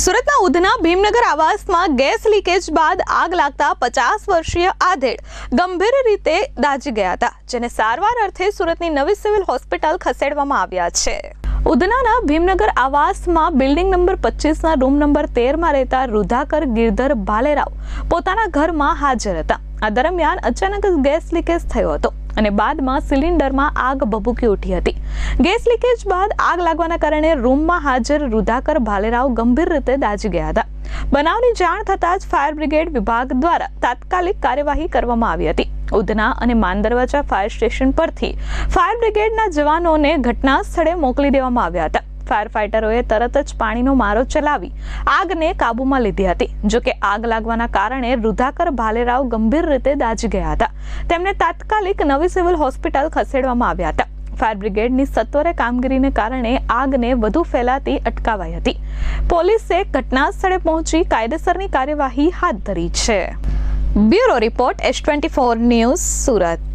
સુરતના ઉધના ભીમનગર આવાસમાં gas leakage બાદ આગ લાગતા પચાસ વર્ષીય આધેડ ગંભીર રીતે દાઝી ગયા હતા, જેને સારવાર અર્થે સુરતની નવી સિવિલ હોસ્પિટલ ખસેડવામાં આવ્યા છે. ઉધનાના ભીમનગર આવાસમાં બિલ્ડિંગ નંબર પચીસના રૂમ નંબર તેરમાં રહેતા રુધાકર ગિરધર ભાલેરાવ પોતાના ઘરમાં હાજર હતા. આ દરમિયાન અચાનક જ ગેસ લીકેજ થયો હતો. અને બાદમાં સિલિન્ડરમાં આગ ભભૂકી ઉઠી હતી. ગેસ લીકેજ બાદ આગ લાગવાના કારણે રૂમમાં હાજર રુધાકર ભાલેરાવ ગંભીર રીતે દાઝી ગયા હતા. બનાવની જાણ થતાં જ ફાયર બ્રિગેડ વિભાગ દ્વારા તાત્કાલિક કાર્યવાહી કરવામાં આવી હતી. ઉધના અને માનદરવાજા ફાયર સ્ટેશન પરથી ફાયર બ્રિગેડના જવાનોને ઘટના સ્થળે મોકલી દેવામાં આવ્યા હતા. ફાયર ફાઇટરોએ તરત જ પાણીનો મારો ચલાવી આગને કાબૂમાં લીધી હતી. જો કે આગ લાગવાના કારણે રુધાકર ભાલેરાવ ગંભીર રીતે દાઝી ગયા હતા. તેમને તાત્કાલિક નવી સિવિલ હોસ્પિટલ ખસેડવામાં આવ્યા હતા. ફાયર બ્રિગેડની સત્વરે કામગીરીને કારણે આગને વધુ ફેલાતી અટકાવાઈ હતી. પોલીસે ઘટના સ્થળે પહોંચી કાયદેસરની કાર્યવાહી હાથ ધરી છે. Bureau report S twenty four news Surat.